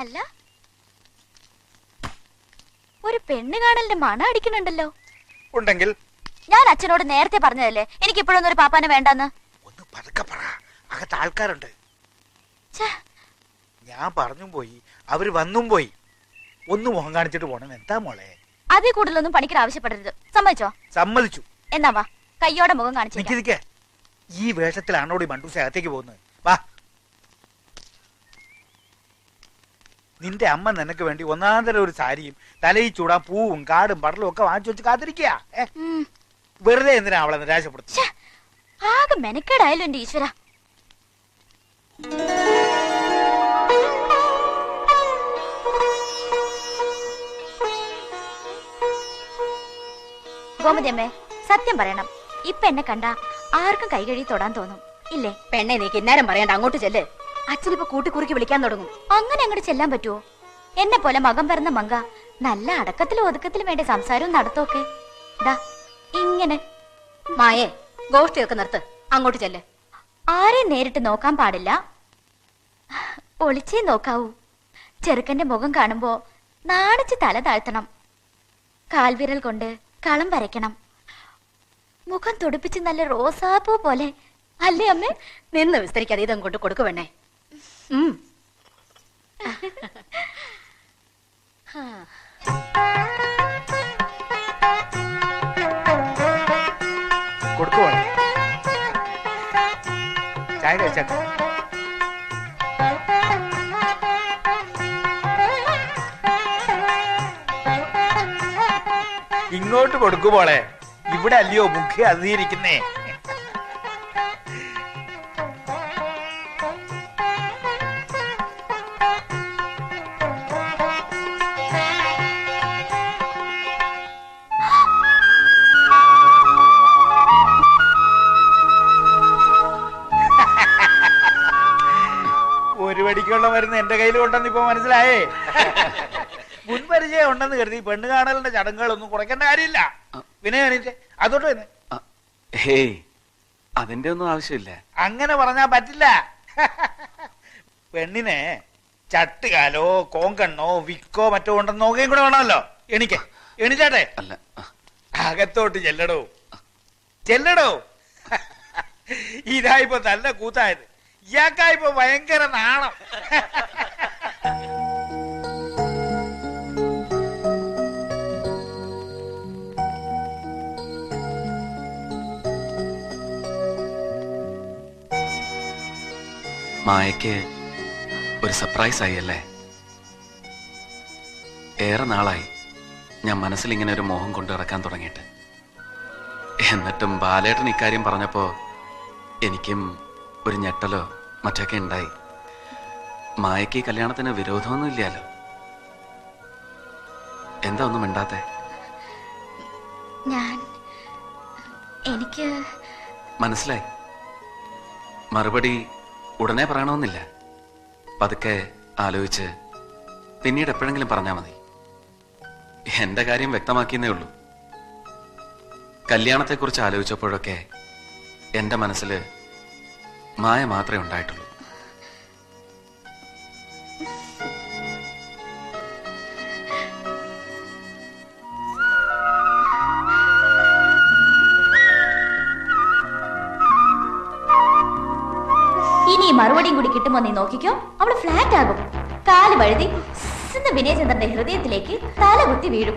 അല്ല. ഒരു പെണ്ണ് കാണലിന്റെ മണ അടിക്കണുണ്ടല്ലോ ഉണ്ടെങ്കിൽ ഞാൻ അച്ഛനോട് നേരത്തെ പറഞ്ഞതല്ലേ? എനിക്ക് ഇപ്പോഴൊന്നും ഒരു പാപ്പാനെ വേണ്ടെന്ന്. ഒന്ന് പതുക്കെ പറ. അകത്ത് ആൾക്കാരുണ്ട്. ഞാൻ പറഞ്ഞും പോയി. അവർ വന്നും പോയി. ഒന്ന് മുഖം കാണിച്ചിട്ട് പോണം. എന്താ മോളെ? അതിൽ കൂടുതലൊന്നും പണിക്കർ ആവശ്യപ്പെടരുത്. സമ്മതിച്ചോ? സമ്മതിച്ചു. എന്നാ വാ. കയ്യോടെ മുഖം കാണിച്ചു ഈ വേഷത്തിലാണോ മണ്ടൂസ് മണ്ടൂസ അകത്തേക്ക് പോകുന്നത്? വാ. നിന്റെ അമ്മ നിനക്ക് വേണ്ടി ഒന്നാന്തരം ഒരു സാരിയും തലയിൽ ചൂടാൻ പൂവും കാടും പടലും ഒക്കെ വാങ്ങിച്ചു വെച്ച് കാത്തിരിക്കുക വെറുതെ എന്തിനാ അവളെ നിരാശപ്പെടുത്തു ആകെ മെനക്കേടായാലും എന്റെ ഈശ്വര. ഗോമതിയമ്മേ സത്യം പറയണം. ഇപ്പൊ എന്നെ കണ്ട ആർക്കും കൈകഴുകി തൊടാൻ തോന്നും. ഇല്ലേ? പെണ്ണെ നീ കിന്നാരം പറയണ്ട അങ്ങോട്ട് ചെല്ല്. അച്ഛനിപ്പോ കൂട്ടിക്കുറുക്കി വിളിക്കാൻ തുടങ്ങും. അങ്ങനെ അങ്ങോട്ട് ചെല്ലാൻ പറ്റുമോ എന്നെ പോലെ മകം പറഞ്ഞ മങ്ക നല്ല അടക്കത്തിലും ഒതുക്കത്തിലും വേണ്ട സംസാരവും നടത്തോക്കെ ദാ ഇങ്ങനെ. മായേ ഗോഷ്ടിയൊക്കെ നിർത്ത്. അങ്ങോട്ട് ചെല്ല്. ആരെ നേരിട്ട് നോക്കാൻ പാടില്ല? ഒളിച്ചേ നോക്കാവൂ. ചെറുക്കന്റെ മുഖം കാണുമ്പോ നാണിച്ച് തല താഴ്ത്തണം. കാൽവിരൽ കൊണ്ട് കളം വരയ്ക്കണം. മുഖം തുടിപ്പിച്ച് നല്ല റോസാപ്പൂ പോലെ. അല്ലേ അമ്മേ? നിന്ന് വിസ്തരിക്കാതെ ഇതങ്ങോട്ട് കൊണ്ട് ഇങ്ങോട്ട് കൊടുക്കുമോളെ ഇവിടെ അല്ലയോ മുഖ്യ അതിരിക്കുന്നേ ഒരു വടിക്കുള്ള മരുന്ന് എന്റെ കയ്യിൽ കൊണ്ടെന്ന് ഇപ്പൊ മനസ്സിലായേ. മുൻപരിചയം ഉണ്ടെന്ന് കരുതി പെണ്ണ് കാണലിന്റെ ചടങ്ങുകളൊന്നും കുറയ്ക്കേണ്ട കാര്യമില്ല. വിനയ എണീറ്റ് അതോട്ട് ഹേയ് അതിന്റെ ഒന്നും ആവശ്യമില്ല. അങ്ങനെ പറഞ്ഞാ പറ്റില്ല. പെണ്ണിനെ ചട്ടുകാലോ കോങ്കണ്ണോ വിക്കോ മറ്റോ ഉണ്ടെന്ന് നോക്കുകയും കൂടെ വേണമല്ലോ. എണിക്ക. എണിച്ചാട്ടെ അല്ല. അകത്തോട്ട് ചെല്ലടോ. ചെല്ലടോ. ഇതായിപ്പോ നല്ല കൂത്തായത്. ഇയാൾക്കായിപ്പോ ഭയങ്കര നാണം. മായയ്ക്ക് ഒരു സർപ്രൈസ് ആയി അല്ലേ ഏറെ നാളായി ഞാൻ മനസ്സിൽ ഇങ്ങനെ ഒരു മോഹം കൊണ്ടു നടക്കാൻ തുടങ്ങിയിട്ട്. എന്നിട്ടും ബാലേട്ടൻ ഇക്കാര്യം പറഞ്ഞപ്പോ എനിക്കും ഒരു ഞെട്ടലോ മറ്റൊക്കെ ഉണ്ടായി. മായയ്ക്ക് ഈ കല്യാണത്തിന് വിരോധമൊന്നും ഇല്ലല്ലോ എന്താ ഒന്നും മിണ്ടാത്തെ? ഞാൻ എനിക്ക് മനസ്സിലായി. മറുപടി ഉടനെ പറയണമെന്നില്ല. പതുക്കെ ആലോചിച്ച് പിന്നീട് എപ്പോഴെങ്കിലും പറഞ്ഞാൽ മതി. എന്റെ കാര്യം വ്യക്തമാക്കിയെന്നേ ഉള്ളൂ. കല്യാണത്തെക്കുറിച്ച് ആലോചിച്ചപ്പോഴൊക്കെ എന്റെ മനസ്സിൽ മായ മാത്രമേ ഉണ്ടായിട്ടുള്ളൂ. ഇനി മറുപടിയും കൂടി കിട്ടുമോ നീ നോക്കിക്കോ. അവൾ ഫ്ലാറ്റ് ആകും. കാൽ വഴുതി വിനയചന്ദ്രന്റെ ഹൃദയത്തിലേക്ക് തല കുത്തി വീഴും.